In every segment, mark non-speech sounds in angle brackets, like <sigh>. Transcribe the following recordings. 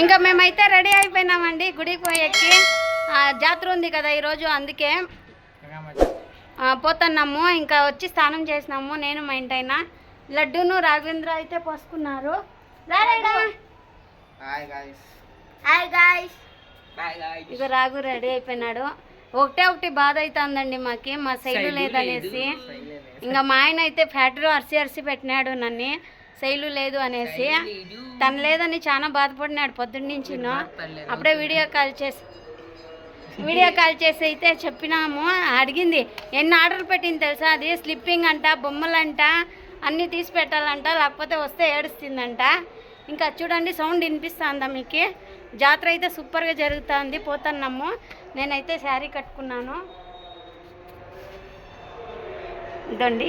ఇంకా మేమైతే రెడీ అయిపోయినామండి. గుడికి పోయేకి ఆ, జాతర ఉంది కదా ఈరోజు అందుకే పోతున్నాము. ఇంకా వచ్చి స్నానం చేసినాము. నేను మా ఇంటైనా. లడ్డూను రాఘవేంద్ర అయితే పోసుకున్నారు. ఇక రాఘు రెడీ అయిపోయినాడు. ఒకటే ఒకటి బాధ అవుతుందండి మాకి. మా శైలు లేదనేసి. ఇంకా మా ఆయన అయితే ఫ్యాక్టరీ అరిసి అరిసి పెట్టినాడు నన్ను. శైలు లేదు అనేసి తను లేదని చాలా బాధపడినాడు పొద్దున్న నుంచి అప్పుడే వీడియో కాల్ చేసి వీడియో కాల్ చేసి అయితే చెప్పినాము. అడిగింది ఎన్ని ఆర్డర్ పెట్టింది తెలుసా? అది స్లిప్పింగ్ అంట బొమ్మలంట అన్నీ తీసి పెట్టాలంట లేకపోతే వస్తే ఏడుస్తుందంట. ఇంకా చూడండి సౌండ్ వినిపిస్తుందా మీకు? జాతర అయితే సూపర్గా జరుగుతుంది పోతున్నాము. నేనైతే శారీ కట్టుకున్నాను. ఇదండి.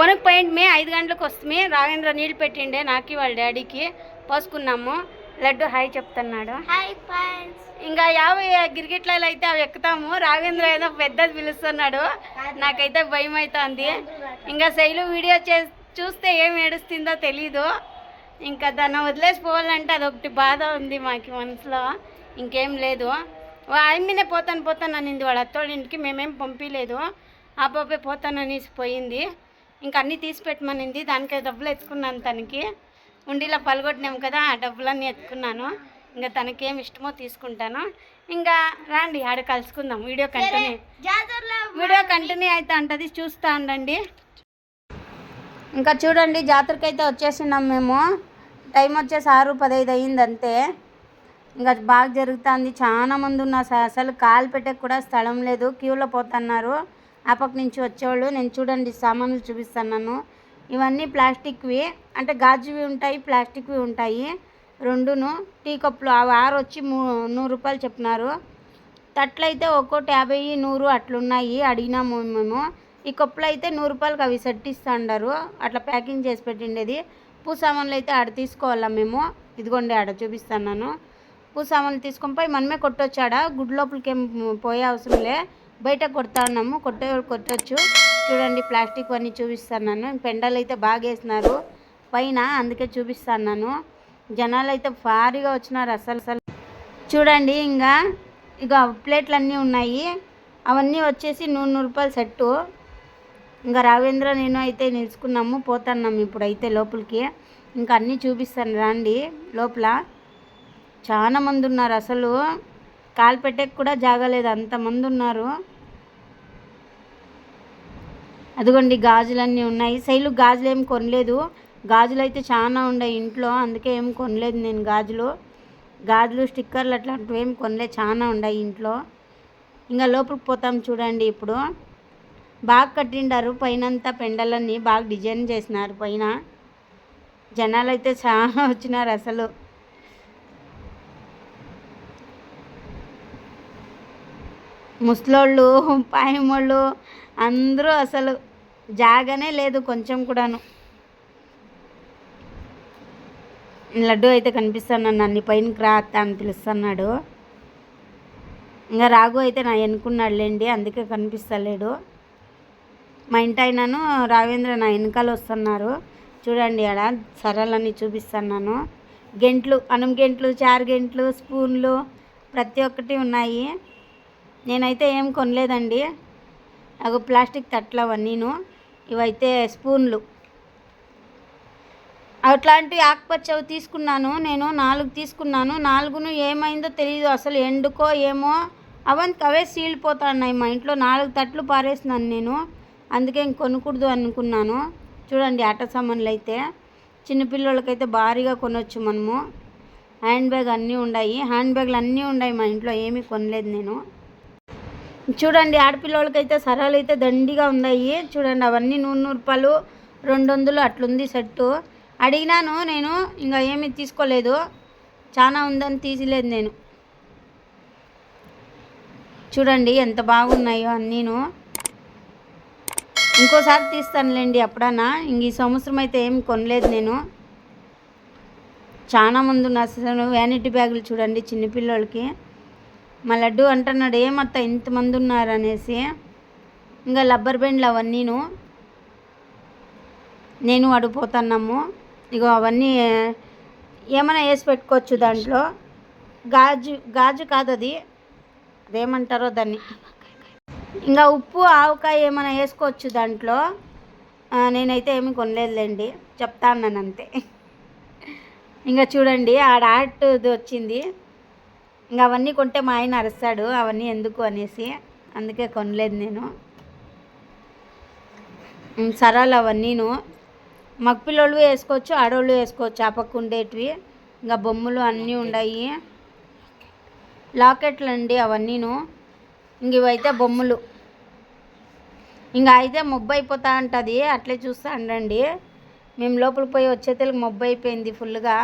పొనకు పోయింది మే ఐదు గంటలకు వస్తుంది. రాఘేంద్ర నీళ్ళు పెట్టిండే నాకి వాళ్ళ డాడీకి. పోసుకున్నాము. లడ్డు హాయ్ చెప్తున్నాడు. ఇంకా యాభై గిరిగిట్లలో అయితే అవి ఎక్కుతాము. రాఘవేంద్ర ఏదో పెద్దది పిలుస్తున్నాడు. నాకైతే భయం అవుతుంది ఇంకా శైలు వీడియో చే చూస్తే ఏం ఏడుస్తుందో తెలీదు. ఇంకా దాన్ని వదిలేసి పోవాలంటే అదొకటి బాధ ఉంది మాకు మనసులో. ఇంకేం లేదు. ఆయమ్మనే పోతాను పోతాను అనింది. వాళ్ళ అత్తోళ్ళ ఇంటికి మేమేం పంపించలేదు ఆ పాపే పోతాననేసి పోయింది. ఇంకా అన్నీ తీసి పెట్టమనింది. దానికి డబ్బులు ఎత్తుకున్నాను తనకి. ఉండిలో పలగొట్టినాం కదా ఆ డబ్బులన్నీ ఎత్తుకున్నాను. ఇంకా తనకి ఏమి ఇష్టమో తీసుకుంటాను. ఇంకా రండి ఆడ కలుసుకుందాం. వీడియో కంటిన్యూ వీడియో కంటిన్యూ అయితే అంటది చూస్తా ఉండండి. ఇంకా చూడండి జాతరకి అయితే వచ్చేసినాం మేము. టైం వచ్చేసి ఆరు పదహైదు అయింది అంతే. ఇంకా బాగా జరుగుతుంది. చాలా మంది ఉన్నారు. అస- అసలు కాలు పెట్టకు కూడా స్థలం లేదు. క్యూలో పోతున్నారు. ఆ పక్క నుంచి వచ్చేవాళ్ళు. నేను చూడండి సామాన్లు నన్ను ఇవన్నీ ప్లాస్టిక్వి అంటే గాజువి ఉంటాయి ప్లాస్టిక్వి ఉంటాయి. రెండును టీ కప్పులు అవి ఆరు వచ్చి మూ నూరు రూపాయలు చెప్పినారు. తట్లు అయితే ఒక్కోటి యాభై నూరు అట్లున్నాయి అడిగినాము మేము. ఈ కప్పులు అయితే నూరు రూపాయలకి అవి సెట్ ఇస్తాండారు అట్లా ప్యాకింగ్ చేసి పెట్టిండేది. పూ సామాన్లు అయితే ఆడ తీసుకోవాలా మేము? ఇదిగోండి ఆడ చూపిస్తాను చూపిస్తున్నాను. పూ సామాన్లు తీసుకొని పోయి మనమే కొట్టొచ్చాడ? గుడి లోపలికి ఏం పోయే అవసరం లే. బయట కొడతా ఉన్నాము కొట్టే కొట్టచ్చు కొట్టొచ్చు. చూడండి ప్లాస్టిక్ అన్నీ చూపిస్తున్నాను. పెండలు అయితే బాగా వేసినారు. పైన అందుకే చూపిస్తున్నాను. జనాలు అయితే భారీగా వచ్చినారు అసలు అసలు. చూడండి ఇంకా ఇక ప్లేట్లు అన్నీ ఉన్నాయి. అవన్నీ వచ్చేసి నూరు నూరు రూపాయలు సెట్టు. ఇంకా రావేంద్ర నేను అయితే నిలుచుకున్నాము పోతున్నాము ఇప్పుడైతే లోపలికి. ఇంకా అన్నీ చూపిస్తాను రండి లోపల. చాలా మంది ఉన్నారు అసలు. కాలు పెట్టేకి కూడా జాగలేదు అంతమంది ఉన్నారు. అదిగోండి గాజులన్నీ ఉన్నాయి. శైలు గాజులు ఏం కొనలేదు. గాజులు అయితే చాలా ఉన్నాయి ఇంట్లో అందుకే ఏం కొనలేదు నేను గాజులు. గాజులు స్టిక్కర్లు అట్లాంటివి ఏం కొనలేదు చాలా ఉన్నాయి ఇంట్లో. ఇంకా లోపలికి పోతాం చూడండి ఇప్పుడు. బాగా కట్టిండారు పైనంతా పెండలన్నీ బాగా డిజైన్ చేసినారు పైన. జనాలు అయితే చాలా <laughs> వచ్చినారు అసలు. ముసలోళ్ళు పాయమోళ్ళు అందరూ అసలు జాగానే లేదు కొంచెం కూడాను. లడ్డు అయితే కనిపిస్తున్నాను నన్ను పైనకి రా అత్త అని పిలుస్తున్నాడు. ఇంకా రాఘు అయితే నా ఎన్నుకున్నాడులేండి అందుకే కనిపిస్తలేడు. మా ఇంటి అయినాను రావేంద్ర నా వెనకాల వస్తున్నారు. చూడండి ఆడ సరళని చూపిస్తున్నాను. గెంట్లు అన్నం గెంట్లు చారు గెంట్లు స్పూన్లు ప్రతి ఒక్కటి ఉన్నాయి. నేనైతే ఏం కొనలేదండి. అవి ప్లాస్టిక్ తట్లు అవన్నీను ఇవైతే స్పూన్లు. అట్లాంటివి ఆకుపచ్చవి తీసుకున్నాను. నేను నాలుగు తీసుకున్నాను. నాలుగును ఏమైందో తెలియదు అసలు ఎండుకో ఏమో? అవంతకు అవే సీలిపోతున్నాయి. మా ఇంట్లో నాలుగు తట్లు పారేసినాను నేను. అందుకే ఇంక కొనకూడదు అనుకున్నాను. చూడండి ఆట సామాన్లు అయితే. చిన్నపిల్లలకైతే భారీగా కొనవచ్చు మనము. హ్యాండ్ బ్యాగ్ అన్నీ ఉన్నాయి హ్యాండ్ బ్యాగ్లు అన్నీ ఉన్నాయి మా ఇంట్లో. ఏమీ కొనలేదు నేను. చూడండి ఆడపిల్లలకైతే సరాలు అయితే దండిగా ఉన్నాయి. చూడండి అవన్నీ నూరు నూరు రూపాయలు రెండు వందలు అట్లుంది సెట్టు. అడిగినాను నేను ఇంకా ఏమీ తీసుకోలేదు. చాలా ఉందని తీసిలేదు నేను. చూడండి ఎంత బాగున్నాయో అన్నీను. ఇంకోసారి తీస్తానులేండి ఎప్పుడన్నా. ఇంక ఈ సంవత్సరం అయితే ఏం కొనలేదు నేను. చాలా మంది ఉన్నారు అసలు వ్యానిటీ బ్యాగులు చూడండి చిన్నపిల్లలకి. మా లడ్డు అంటున్నాడు ఏమత్త ఇంతమంది ఉన్నారు అనేసి ఇంకా రబ్బర్ బెండ్లు అవన్నీను. నేను అడిగిపోతున్నాము. ఇగో అవన్నీ ఏమైనా వేసి పెట్టుకోవచ్చు దాంట్లో. గాజు గాజు కాదు అది అదేమంటారో దాన్ని. ఇంకా ఉప్పు ఆవకాయ ఏమైనా వేసుకోవచ్చు దాంట్లో. నేనైతే ఏమి కొనలేదులేండి. చెప్తా అన్నాను అంతే. ఇంకా చూడండి ఆడ ఆర్ట్ వచ్చింది. ఇంకా అవన్నీ కొంటే మా ఆయన అరుస్తాడు అవన్నీ ఎందుకు అనేసి. అందుకే కొనలేదు నేను. సరాలు అవన్నీను. మగపిల్లోళ్ళు వేసుకోవచ్చు ఆడవాళ్ళు వేసుకోవచ్చు ఆ పక్క ఉండేటివి ఇంకా బొమ్మలు అన్నీ ఉన్నాయి లాకెట్లు అండి అవన్నీను. ఇంక ఇవైతే బొమ్మలు. ఇంకా అయితే మొబ్బు అయిపోతా ఉంటుంది అట్లే చూస్తా ఉండండి మేము లోపలికి పోయి వచ్చేతలకి మొబ్బు అయిపోయింది ఫుల్గా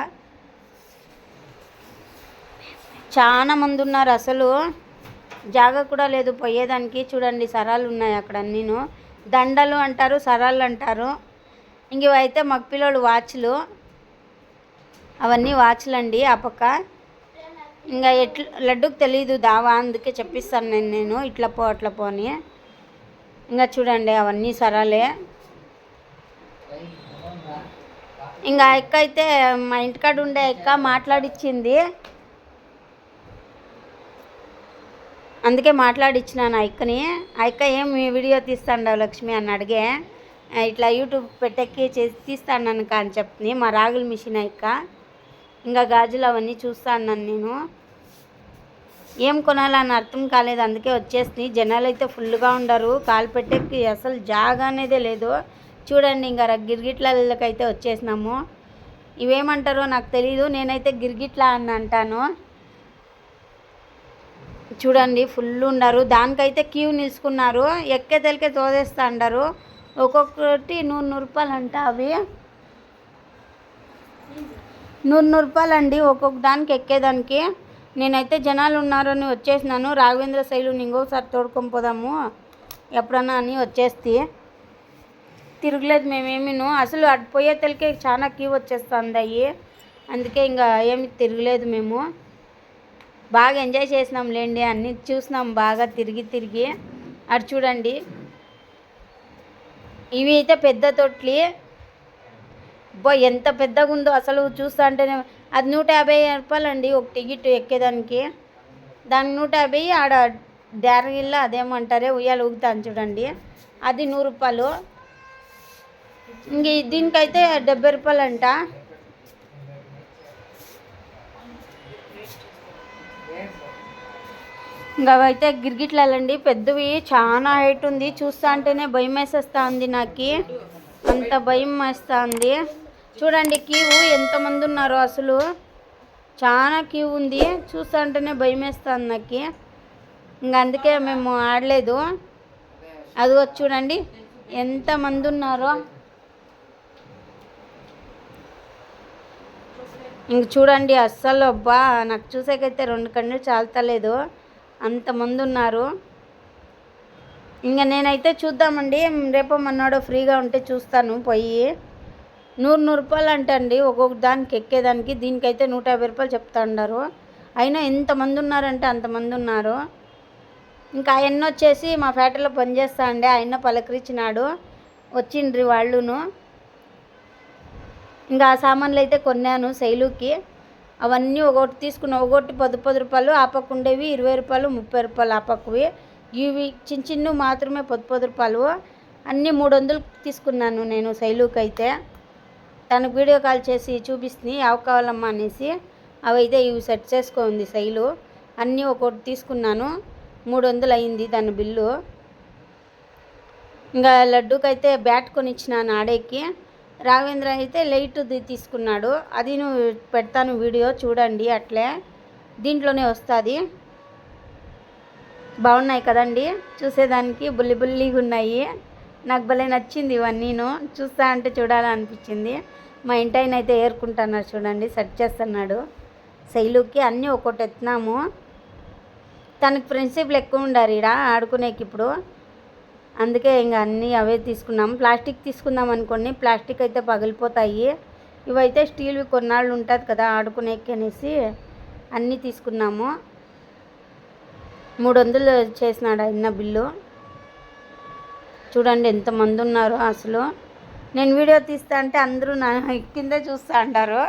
చాలా మంది ఉన్నారు అసలు. జాగా కూడా లేదు పోయేదానికి. చూడండి సరాలు ఉన్నాయి అక్కడ అన్నీను. దండలు అంటారు సరాలు అంటారు. ఇంక ఇవైతే మగపిల్లోడు వాచ్లు. అవన్నీ వాచ్లు అండి ఆ పక్క. ఇంకా ఎట్లా లడ్డుకు తెలీదు దావా అందుకే చెప్పిస్తాను నేను నేను. ఇట్లా పో అట్లా పో అని. ఇంకా చూడండి అవన్నీ సరాలే. ఇంకా ఆ అక్క అయితే మా ఇంటికాడ ఉండే అక్క మాట్లాడిచ్చింది. అందుకే మాట్లాడిచ్చినాను అక్కని. ఆ అక్క ఏం వీడియో తీస్తాండవు లక్ష్మి అని అడిగే. ఇట్లా యూట్యూబ్ పెట్టెక్కి చేసి తీస్తాను అని చెప్తుంది మా రాగుల మిషన్ అక్క. ఇంకా గాజులు అవన్నీ చూస్తా అన్నాను నేను. ఏం కొనాలని అర్థం కాలేదు. అందుకే వచ్చేసింది జనాలు అయితే ఫుల్గా ఉండరు. కాలు పెట్టెక్కి అసలు జాగా అనేదే లేదు. చూడండి ఇంకా గిరిగిట్లకైతే వచ్చేసినాము. ఇవేమంటారో నాకు తెలీదు. నేనైతే గిరిగిట్ల అని అంటాను. చూడండి ఫుల్ ఉండరు దానికైతే క్యూ నిలుచుకున్నారు. ఎక్కే తెలికే తోదేస్తా అంటారు. ఒక్కొక్కటి నూరు నూరు రూపాయలు అంట అవి. నూరు నూరు రూపాయలు అండి ఒక్కొక్క దానికి. ఎక్కేదానికి నేనైతే జనాలు ఉన్నారని వచ్చేసినాను. రాఘవేంద్ర శైలు ఇంకోసారి తోడుకొని పోదాము. ఎప్పుడన్నా అని వచ్చేస్తే. తిరగలేదు మేమేమిను అసలు అటు పోయే తెలికే చాలా క్యూ వచ్చేస్తుంది అయ్యి. అందుకే ఇంకా ఏమి తిరగలేదు మేము. బాగా ఎంజాయ్ చేసినాం లేండి అన్నీ చూసినాం బాగా తిరిగి తిరిగి. అటు చూడండి. ఇవి అయితే పెద్ద తొట్లి. బో ఎంత పెద్దగా ఉందో అసలు చూస్తా అంటేనే అది నూట యాభై రూపాయలు అండి ఒక టికెట్ ఎక్కేదానికి. దానికి నూట యాభై ఆడ డారగిల్ల అదేమంటారే ఉయ్యాలు ఊగుతాను చూడండి. అది నూరు రూపాయలు. ఇంక దీనికైతే డెబ్బై రూపాయలు ఇంకా అవైతే గిరిగిట్లండి పెద్దవి చాలా హైట్ ఉంది. చూస్తా అంటేనే భయం వేసేస్తా ఉంది నాకు. అంత భయం వేస్తా ఉంది చూడండి క్యూ ఎంతమంది ఉన్నారో అసలు. చాలా క్యూ ఉంది. చూస్తా అంటేనే భయం వేస్తుంది నాకు. ఇంకా అందుకే మేము ఆడలేదు. అది చూడండి ఎంతమంది ఉన్నారో. ఇంక చూడండి అస్సలు అబ్బా నాకు చూసాకైతే రెండు కన్నులు చాలతలేదు. అంతమంది ఉన్నారు ఇంకా నేనైతే చూద్దామండి రేపు మన్నాడు ఫ్రీగా ఉంటే చూస్తాను పోయి. నూరు నూరు రూపాయలు అంటండి ఒక్కొక్క దానికి ఎక్కేదానికి దీనికైతే నూట యాభై రూపాయలు చెప్తా ఉన్నారు అయినా ఎంతమంది ఉన్నారంటే అంతమంది ఉన్నారు ఇంకా ఆయన వచ్చేసి మా ఫ్యాక్టరీలో పనిచేస్తా అండి ఆయన పలకరించినాడు. వచ్చిండ్రి వాళ్ళును. ఇంకా ఆ సామాన్లు అయితే కొన్నాను శైలుకి అవన్నీ ఒకటి తీసుకున్న ఒకటి పది పది రూపాయలు ఆ పక్క ఉండేవి ఇరవై రూపాయలు ముప్పై రూపాయలు ఆ పక్కవి ఇవి చిన్న చిన్నవి మాత్రమే పది పది రూపాయలు. అన్నీ మూడు వందలు తీసుకున్నాను నేను శైలుకి అయితే తనకు వీడియో కాల్ చేసి చూపిస్తుంది అవి కావాలమ్మా అనేసి. అవి అయితే ఇవి సెట్ చేసుకోంది శైలు. అన్నీ ఒకటి తీసుకున్నాను. మూడు వందలు అయింది దాని బిల్లు. ఇంకా లడ్డూకైతే బ్యాట్ కొనిచ్చినాను ఆడేకి. రాఘవేంద్ర అయితే లైట్ తీసుకున్నాడు. అది నువ్వు పెడతాను వీడియో చూడండి అట్లే. దీంట్లోనే వస్తుంది. బాగున్నాయి కదండి? చూసేదానికి బుల్లి బుల్లిగా ఉన్నాయి. నాకు భలే నచ్చింది ఇవన్నీను. చూస్తా అంటే చూడాలనిపించింది. మా ఇంటి ఆయన అయితే ఏరుకుంటున్నారు చూడండి సెట్ చేస్తున్నాడు. శైలుకి అన్నీ ఒక్కొక్కటి ఎత్తున్నాము. తనకి ఫ్రెండ్షిప్లు ఎక్కువ ఉండారు ఈడ ఆడుకునేకి ఇప్పుడు. అందుకే ఇంకా అన్నీ అవే తీసుకున్నాం ప్లాస్టిక్ తీసుకుందాం అనుకోండి ప్లాస్టిక్ అయితే పగిలిపోతాయి. ఇవైతే స్టీల్వి కొన్నాళ్ళు ఉంటుంది కదా ఆడుకునేకి అనేసి అన్నీ తీసుకున్నాము. మూడు వందలు చేసినాడు ఆయన బిల్లు. చూడండి ఎంతమంది ఉన్నారు అసలు. నేను వీడియో తీస్తా అంటే అందరూ నా కింద చూస్తూ అంటారు.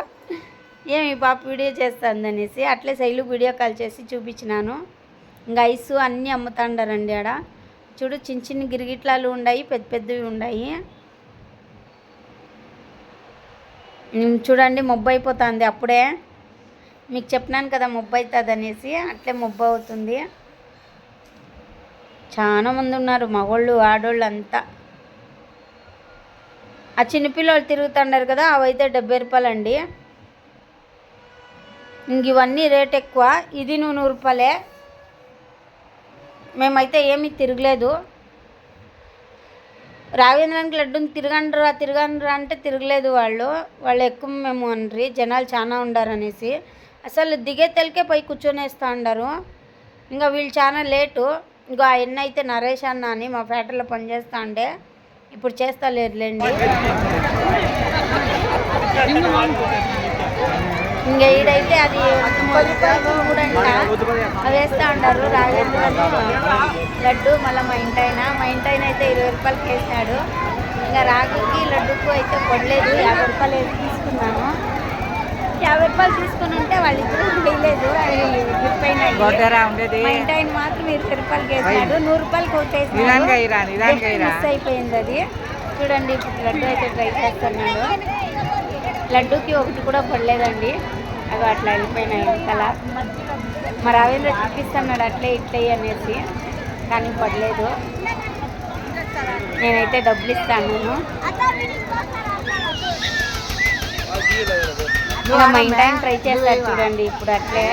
ఏమి ఈ పాప వీడియో చేస్తుంది అనేసి అట్లే శైలు వీడియో కాల్ చేసి చూపించినాను. ఇంకా ఐస్ అన్నీ అమ్ముతాండారండి ఆడ. చూడు చిన్న చిన్న గిరిగిట్లాలు ఉన్నాయి పెద్ద పెద్దవి ఉన్నాయి చూడండి మొబ్బు అయిపోతుంది అప్పుడే. మీకు చెప్పినాను కదా మొబ్బు అవుతుంది అనేసి అట్లే మొబ్బు అవుతుంది. చాలా మంది ఉన్నారు మగోళ్ళు ఆడోళ్ళు అంతా. ఆ చిన్నపిల్లలు తిరుగుతున్నారు కదా అవైతే డెబ్బై రూపాయలు అండి ఇంక ఇవన్నీ రేట్ ఎక్కువ ఇది నువ్వు నూరు రూపాయలే. మేమైతే ఏమీ తిరగలేదు. రాఘవేంద్రానికి లడ్డూని తిరగండ్రా తిరగండ్రా అంటే తిరగలేదు వాళ్ళు. వాళ్ళు ఎక్కువ మేము అనరి జనాలు చాలా ఉండారనేసి. అసలు దిగే తెలకే పోయి కూర్చొనేస్తా ఉండారు ఇంకా వీళ్ళు చాలా లేటు. ఇంకో ఆ అయితే నరేష్ అన్న అని మా ఫ్యాక్టరీలో పనిచేస్తా ఉండే ఇప్పుడు చేస్తా లేదులేండి. ఇంకా ఈడైతే అది మూడంట అవి వేస్తూ ఉంటారు లడ్డు మళ్ళీ మా ఇంటాయన మా ఇంటాయన అయితే ఇరవై రూపాయలకి వేసినాడు. ఇంకా రాగుకి లడ్డుకు అయితే పడలేదు. యాభై రూపాయలు తీసుకున్నాను. యాభై రూపాయలు తీసుకుని ఉంటే వాళ్ళిద్దరూ వేయలేదు. అవి గొడ్డరా ఉండేది. మా ఇంటాయన మాత్రం ఇరవై రూపాయలకి వేసినాడు. నూరు రూపాయలకి ఇరా. మిస్ అయిపోయింది అది. చూడండి ఇప్పుడు లడ్డు అయితే ట్రై చేస్తున్నాడు. లడ్డూకి ఒకటి కూడా పడలేదండి. అవి అట్లా వెళ్ళిపోయినాయి వెనకాల మా రావేంద్ర చూపిస్తున్నాడు అట్లే ఇట్లే అనేసి కానీ పడలేదు. నేనైతే డబ్బులు ఇస్తాను. నేను మా ఇంటి ట్రై చేస్తాను చూడండి ఇప్పుడు అట్లే.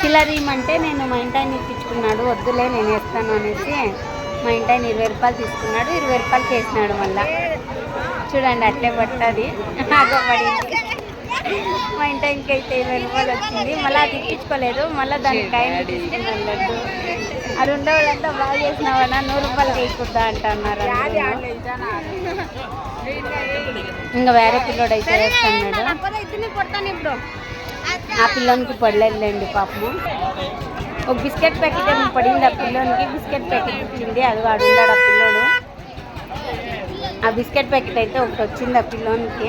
చిల్లర ఇమ్మంటే నేను మా ఇంటి ఆయన ఇప్పించుకున్నాడు. వద్దులే నేను వేస్తాను అనేసి మా ఇంటి ఆయన ఇరవై రూపాయలు తీసుకున్నాడు. ఇరవై రూపాయలకి వేసినాడు మళ్ళీ. చూడండి అట్లే పట్టది అదో పడింది. మా ఇంటి అయితే ఇరవై రూపాయలు వచ్చింది. మళ్ళీ అది ఇప్పించుకోలేదు. మళ్ళీ దాని టైం తీసుకున్నాను లడ్డు అది ఉండే వాళ్ళంతా బాగా చేసినావన్నా నూరు రూపాయలు తీసుకుందా అంటున్నారు ఇంకా వేరే పిల్లోడు అయితే వేస్తున్నాడు ఆ పిల్లోనికి పడలేదులేండి పాపము. ఒక బిస్కెట్ ప్యాకెట్ ఏమో పడింది ఆ పిల్లోనికి? బిస్కెట్ ప్యాకెట్ ఇచ్చింది. అది వాడున్నాడు ఆ పిల్లోడు. ఆ బిస్కెట్ ప్యాకెట్ అయితే ఒకటి వచ్చింది ఆ పిల్లోనికి.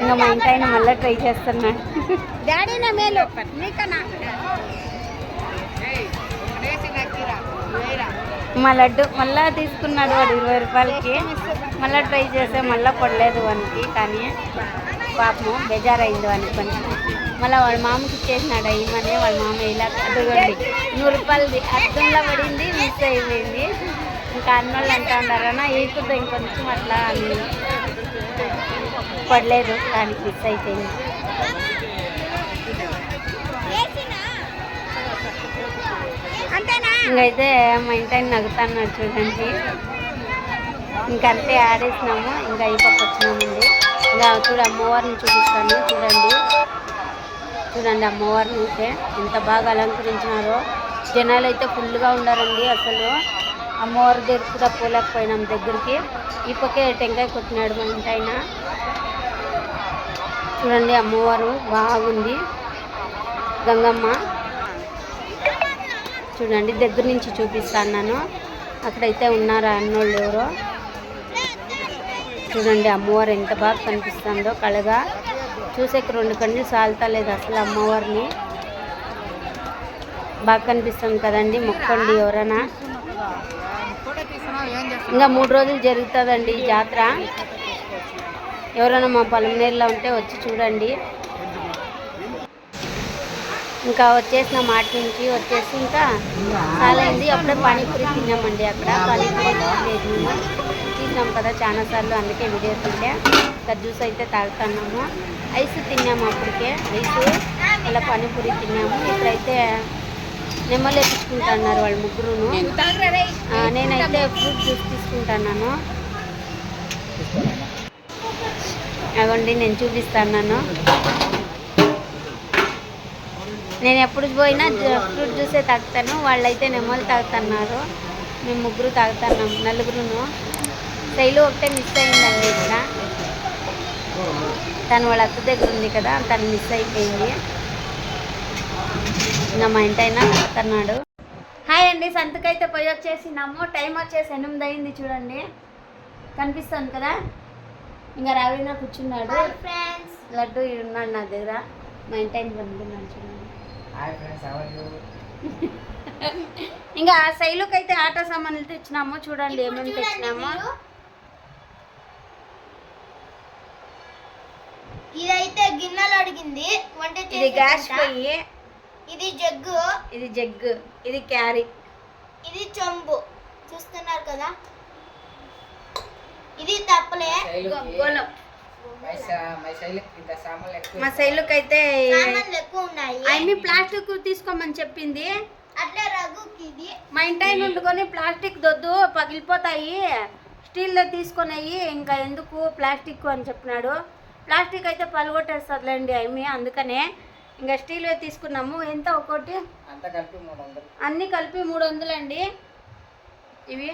ఇంకా మా ఇంటి ఆయన మళ్ళీ ట్రై చేస్తున్నాడు మేలు. మా లడ్డు మళ్ళా తీసుకున్నాడు వాడు ఇరవై రూపాయలకి. మళ్ళీ ట్రై చేస్తే మళ్ళీ పడలేదు వానికి కానీ పాపము బేజారైంది వానికి కొంచెం. మళ్ళీ వాళ్ళ మామకి ఇచ్చేసినాడు అయ్యమని వాళ్ళ మామ ఇలా అదిగోండి నూరు రూపాయలది. అర్థంలో పడింది మిస్ అయిపోయింది. ఇంకా అన్నోళ్ళు అంటా ఉన్నారన్న ఈకుతో ఇంకొంచెం అట్లా అని పడలేదు దానికి మిస్ అయిపోయింది. ఇంకైతే మా ఇంటి ఆయన నవ్వుతున్నాడు చూడండి. ఇంకంతే ఆడేసినాము ఇంకా అయిపోయి వచ్చినామండి. ఇంకా చూడు అమ్మవారిని చూపిస్తాను చూడండి. చూడండి అమ్మవారిని అయితే ఎంత బాగా అలంకరించినారో. జనాలు అయితే ఫుల్గా ఉండారండి అసలు. అమ్మవారి దగ్గర కూడా పోలేకపోయినాం దగ్గరికి. ఈ పక్కే టెంకాయ కొట్టినాడు మా ఇంటాయన చూడండి అమ్మవారు బాగుంది. గంగమ్మ. చూడండి దగ్గర నుంచి చూపిస్తాను నేను అక్కడైతే ఉన్నారు అన్నోళ్ళు ఎవరో? చూడండి అమ్మవారు ఎంత బాగా కనిపిస్తుందో కళగా. చూసేకి రెండు కళ్ళు సాల్తలేదు అసలు అమ్మవారిని. బాగా కనిపిస్తుంది కదండి మొక్కండి ఎవరైనా. ఇంకా మూడు రోజులు జరుగుతుందండి ఈ జాతర. ఎవరైనా మా పొలంనేరులో ఉంటే వచ్చి చూడండి. ఇంకా వచ్చేసిన మాట నుంచి వచ్చేసి ఇంకా చాలైంది అప్పుడే పానీపూరి తిన్నామండి అక్కడ. పానీపూరి మేము తిన్నాం కదా చాలాసార్లు అందుకే వీడియో తింటే ఇంకా జ్యూస్ అయితే తాగుతున్నాము. ఐస్ తిన్నాము అప్పటికే. ఐస్ ఇలా పానీపూరి తిన్నాము. ఇప్పుడైతే నెమ్మలు ఎత్తుకుంటున్నారు వాళ్ళు ముగ్గురును. నేనైతే ఫ్రూట్ జ్యూస్ తీసుకుంటున్నాను. అవండి నేను చూపిస్తాను నేను ఎప్పుడు పోయినా ఫ్రూట్ జ్యూసే తాగుతాను. వాళ్ళైతే నెమ్మలు తాగుతున్నారు. మేము ముగ్గురు తాగుతున్నాం నలుగురును. శైలు ఒకటే మిస్ అయిందండి ఇక్కడ. తను వాళ్ళ అత్త దగ్గర ఉంది కదా తను మిస్ అయిపోయింది. ఇంకా మా ఇంటి అయినా తాగుతున్నాడు హాయ్ అండి సంతకైతే పోయి వచ్చేసినాము. టైం వచ్చేసి ఎనిమిది అయింది చూడండి. కనిపిస్తుంది కదా? ఇంకా రవీనా కూర్చున్నాడు. ఫ్రెండ్స్ లడ్డు ఉన్నాడు నా దగ్గర. మెయింటైన్ పండుకున్నాడు చూడండి. Hi friends how are you ఇంకా శైలుకి అయితే ఆటో సామాన్లు తెచ్చినాము. చూడండి ఏమేమి తెచ్చినాము. ఇదైతే గిన్నెలు అడిగింది. వంట ఇది గ్యాస్. పొయ్యి. ఇది జగ్గు. ఇది జగ్గు. ఇది క్యారీ. ఇది చెంబు. చూస్తున్నారు కదా? ఇది తప్పలే. మై శైలికి అయితే ఎక్కువ ఉన్నాయి. ప్లాస్టిక్ తీసుకోమని చెప్పింది. అట్లే రఘుకి ఇది. మా ఇంటి వండుకొని ప్లాస్టిక్ దొద్దు పగిలిపోతాయి. స్టీల్లో తీసుకొనయి ఇంకా ఎందుకు ప్లాస్టిక్ అని చెప్పినాడు. ప్లాస్టిక్ అయితే పలగొట్టేస్తుందిలేండి అవి అందుకనే ఇంకా స్టీల్ తీసుకున్నాము. ఎంత? ఒకటి? అంతా కలిపి మూడు వందలు అన్నీ వందలండి ఇవి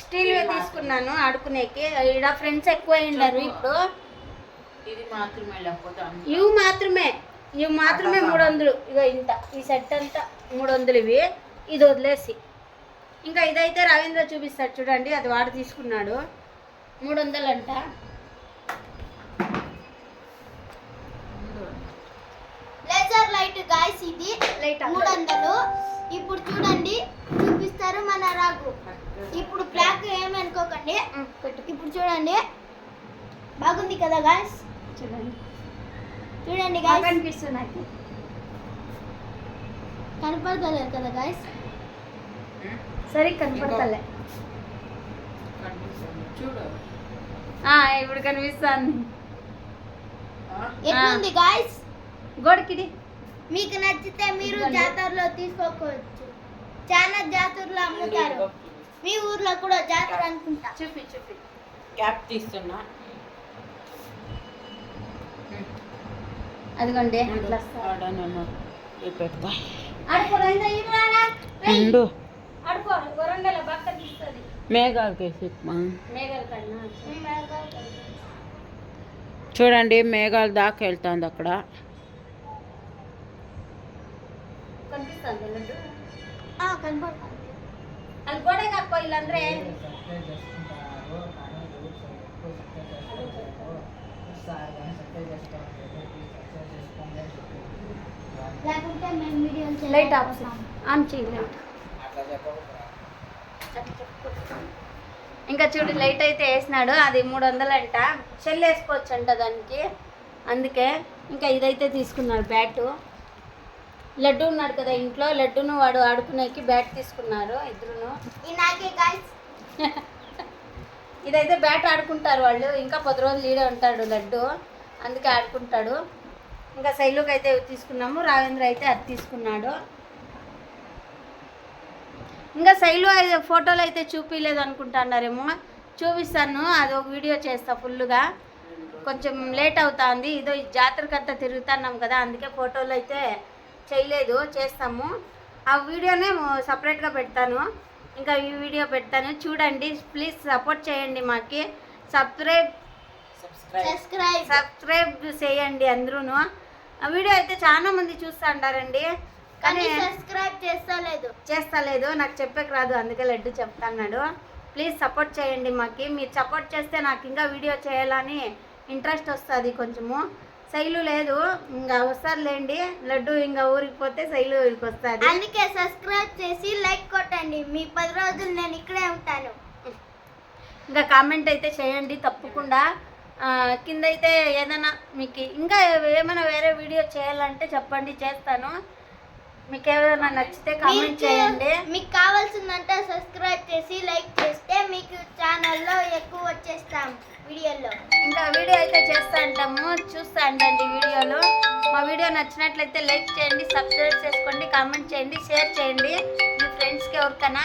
స్టీల్ తీసుకున్నాను ఆడుకునేకి. ఈడ ఫ్రెండ్స్ ఎక్కువ అయిండారు ఇప్పుడు. ఇవి మాత్రమే. ఇవి మాత్రమే మూడు వందలు ఇగో ఇంత. ఈ సెట్ అంతా మూడు వందలు ఇవి. ఇది వదిలేసి. ఇంకా ఇదైతే రవీంద్ర చూపిస్తాడు చూడండి. అది వాడు తీసుకున్నాడు. మూడు వందలు అంట లైట్ గాయస్ ఇది లైట్ మూడు వందలు ఇప్పుడు చూడండి చూపిస్తారు మన రాగు. ఇప్పుడు బ్లాక్ ఏమనుకోకండి. పెట్టు. ఇప్పుడు చూడండి. బాగుంది కదా గాయస్ చూడండి. చూడండి గాయస్ అనిపిస్తుంది నాకు కనపడతలేదు కదా గాయస్ సరే కనపడతలే. ఇప్పుడు కనిపిస్తుంది. ఎట్లుంది గాయస్ గోడకిడి మీకు నచ్చితే మీరు జాతరలో తీసుకోవచ్చు. చాలా జాతరలో అమ్ముతారు. మీ ఊర్లో కూడా జాతర అనుకుంటా. చూపి చూపి. క్యాప్ తీస్తున్నా. అదిగోండి అట్లా వస్తుంది. ఆడనన్నా పెడతా ఆడుకో రైందా ఇవ్వరా ఉండు. ఆడుకో వరంగల్ బక్క తీస్తుంది. మేఘాలు కేసి మేఘాల కన్నా చూడండి మేఘాలు దాకా వెళ్తుంది అక్కడ. కనిపిస్తుంది లడ్డు కనపడుతుంది. అది గోడే కాకపో వీళ్ళందరే లేకుంటే మేము వీడియోలు లైట్ ఆఫ్. ఆన్ చేయి లైట్. ఇంకా చూడు లైట్ అయితే వేసినాడు. అది మూడు వందలంట. చెల్లి వేసుకోవచ్చు అంట దానికి. అందుకే ఇంకా ఇదైతే తీసుకున్నాడు బ్యాటు. లడ్డు ఉన్నాడు కదా ఇంట్లో లడ్డును వాడు ఆడుకునేకి బ్యాట్ తీసుకున్నారు ఇద్దరును. <laughs> ఇదైతే బ్యాట్ ఆడుకుంటారు వాళ్ళు ఇంకా పది రోజులు ఈడే ఉంటాడు లడ్డు అందుకే ఆడుకుంటాడు. ఇంకా శైలుకి అయితే తీసుకున్నాము రావేంద్ర అయితే అది తీసుకున్నాడు. ఇంకా శైలు అయితే ఫోటోలు అయితే చూపించలేదు అనుకుంటున్నారేమో. చూపిస్తాను అది ఒక వీడియో చేస్తా ఫుల్గా కొంచెం లేట్ అవుతుంది ఇదో జాతరకంతా తిరుగుతున్నాం కదా అందుకే ఫోటోలు అయితే చేయలేదు చేస్తాము. ఆ వీడియోనే సపరేట్గా పెడతాను. ఇంకా ఈ వీడియో పెడతాను. చూడండి ప్లీజ్ సపోర్ట్ చేయండి మాకి. Subscribe subscribe. సబ్స్క్రైబ్. చేయండి అందరూను. ఆ వీడియో అయితే చాలా మంది చూస్తూ ఉంటారండి కానీ సబ్స్క్రైబ్ చేస్తలేదు. చేస్తలేదు. నాకు చెప్పేకి రాదు అందుకే లడ్డు చెప్తాన్నాడు. ప్లీజ్ సపోర్ట్ చేయండి మాకి. మీరు సపోర్ట్ చేస్తే నాకు ఇంకా వీడియో చేయాలని ఇంట్రెస్ట్ వస్తుంది కొంచెము. శైలు లేదు. ఇంకా వస్తారులేండి లడ్డు ఇంకా ఊరికి పోతే శైలు ఊరికి వస్తుంది. అందుకే సబ్స్క్రైబ్ చేసి లైక్ కొట్టండి. మీ పది రోజులు నేను ఇక్కడే ఉంటాను. ఇంకా కామెంట్ అయితే చేయండి తప్పకుండా. కింద అయితే ఏదైనా మీకు ఇంకా ఏమైనా వేరే వీడియో చేయాలంటే చెప్పండి చేస్తాను. మీకు ఏమైనా నచ్చితే కామెంట్ చేయండి. మీకు మీకు కావాల్సిందంటే సబ్స్క్రైబ్ చేసి లైక్ చేస్తే మీకు ఛానల్లో ఎక్కువ వచ్చేస్తాం. వీడియోలో. ఇంకా వీడియో అయితే చేస్తా అంటాము. చూస్తా అంటండి వీడియోలో. మా వీడియో నచ్చినట్లయితే లైక్ చేయండి సబ్స్క్రైబ్ చేసుకోండి కామెంట్ చేయండి షేర్ చేయండి మీ ఫ్రెండ్స్కి ఎవరికైనా.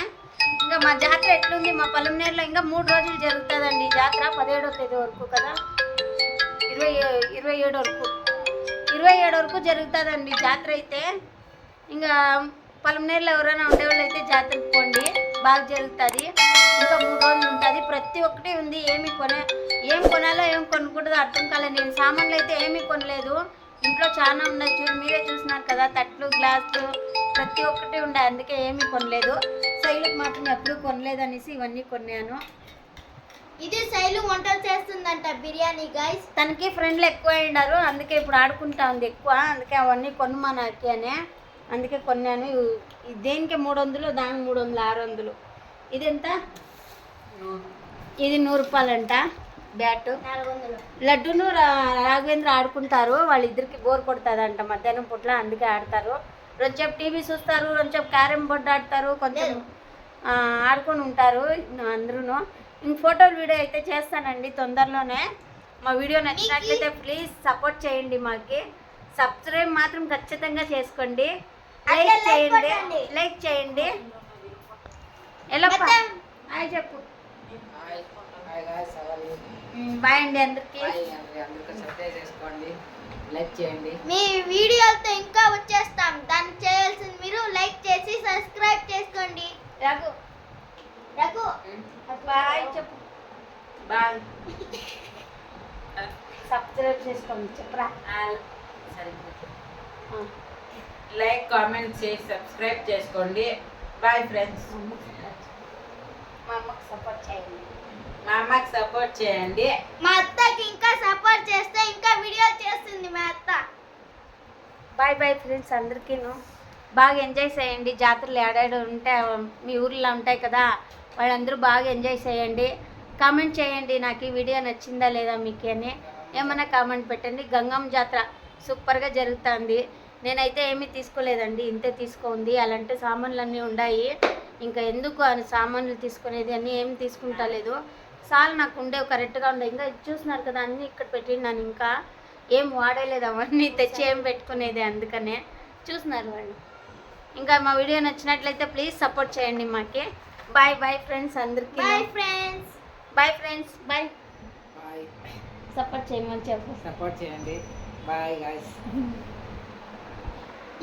ఇంకా మా జాతర ఎట్లుంది? మా పొలంనేరులో ఇంకా మూడు రోజులు జరుగుతుందండి జాతర. పదిహేడో తేదీ వరకు కదా? ఇరవై ఇరవై ఏడు వరకు. ఇరవై ఏడు వరకు జరుగుతుందండి జాతర అయితే. ఇంకా పొలంనేరులో ఎవరైనా ఉండేవాళ్ళు అయితే జాతరకు పోండి. బాగా జరుగుతుంది. ఇంకా మూడు రోజులు ఉంటుంది. ప్రతి ఒక్కటి ఉంది. ఏమి కొనే ఏం కొనాలో ఏం కొనకూడదు అర్థం కాలేదు. నేను సామాన్లు అయితే ఏమీ కొనలేదు. ఇంట్లో చాలా ఉన్నాయి చూ మీరే చూస్తున్నారు కదా తట్లు గ్లాసులు ప్రతి ఒక్కటి ఉండే అందుకే ఏమీ కొనలేదు. శైలికి మాత్రం ఎప్పుడూ కొనలేదు అనేసి ఇవన్నీ కొన్నాను. ఇది శైలు వంటలు చేస్తుందంట బిర్యానీ గైస్ తనకి ఫ్రెండ్లు ఎక్కువ అయినారు అందుకే ఇప్పుడు ఆడుకుంటా ఉంది ఎక్కువ అందుకే అవన్నీ కొనుమానాకి అనే. అందుకే కొన్నాను. దేనికి మూడు వందలు దానికి మూడు వందలు ఆరు వందలు. ఇది ఎంత ఇది నూరు రూపాయలంట. బ్యాట్. లడ్డును రా- రాఘవేంద్ర ఆడుకుంటారు. వాళ్ళిద్దరికి బోర్ కొడుతుందంట మధ్యాహ్నం పూట్ల అందుకే ఆడతారు. కొంచెం టీవీ చూస్తారు కొంచెం క్యారమ్ బోర్డు ఆడతారు కొంచెం ఆడుకొని ఉంటారు అందరూ ఇంక ఫోటోలు వీడియో అయితే చేస్తానండి తొందరలోనే. మా వీడియో నచ్చినట్లయితే ప్లీజ్ సపోర్ట్ చేయండి మాకి. సబ్స్క్రైబ్ మాత్రం ఖచ్చితంగా చేసుకోండి. అంటే లైక్ చేయండి. లైక్ చేయండి. ఎలా చెప్పు. బాయ్ అండి అందరికీ. అందరికీ సబ్స్క్రైబ్ చేసుకోండి. లైక్ చేయండి. మీ వీడియోలతో ఇంకా వచ్చేస్తాం. దానికి చేయాల్సింది మీరు లైక్ చేసి సబ్స్క్రైబ్ చేసుకోండి. రఘు. రఘు. బాయ్ చెప్పు. బాయ్ సబ్స్క్రైబ్ చేసుకోండి. చెప్పరా. సరే. లైక్ కామెంట్ చేసి సబ్స్క్రైబ్ చేసుకోండి. బాయ్ ఫ్రెండ్స్ మా అమ్మకి సపోర్ట్ చేయండి. మా అమ్మకి సపోర్ట్ చేయండి. మా అత్తకి ఇంకా సపోర్ట్ చేస్తే ఇంకా వీడియోలు చేస్తుంది మా అత్త. బాయ్ బాయ్ ఫ్రెండ్స్ అందరికీను బాగా ఎంజాయ్ చేయండి. జాతరలు ఏడాడు ఉంటే మీ ఊర్లో ఉంటాయి కదా వాళ్ళందరూ బాగా ఎంజాయ్ చేయండి. కామెంట్ చేయండి నాకు ఈ వీడియో నచ్చిందా లేదా మీకు అని. ఏమన్నా కామెంట్ పెట్టండి. గంగమ్మ జాతర సూపర్గా జరుగుతుంది. నేనైతే ఏమీ తీసుకోలేదండి. ఇంతే తీసుకుంది. అలాంటి సామాన్లు అన్నీ ఉన్నాయి ఇంకా ఎందుకు అని సామాన్లు తీసుకునేది అన్నీ ఏం తీసుకుంటా సాల్ నాకు ఉండేవి కరెక్ట్గా ఉండే. ఇంకా ఇది చూస్తున్నారు కదా అన్నీ ఇక్కడ పెట్టినాను ఇంకా ఏం వాడలేదు అవన్నీ తెచ్చి ఏం పెట్టుకునేది అందుకనే చూస్తున్నారు వాళ్ళు. ఇంకా మా వీడియో నచ్చినట్లయితే ప్లీజ్ సపోర్ట్ చేయండి మాకి. బాయ్ బాయ్ ఫ్రెండ్స్ అందరికీ. Bye friends. Bye friends bye. Bye. Support చేయమని చెప్పు సపోర్ట్ చేయండి. Bye guys.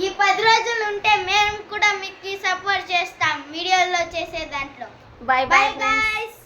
ఈ పది రోజులు ఉంటే మేము కూడా మీకు సపోర్ట్ చేస్తాం వీడియోలో చేసే దాంట్లో. Bye bye guys.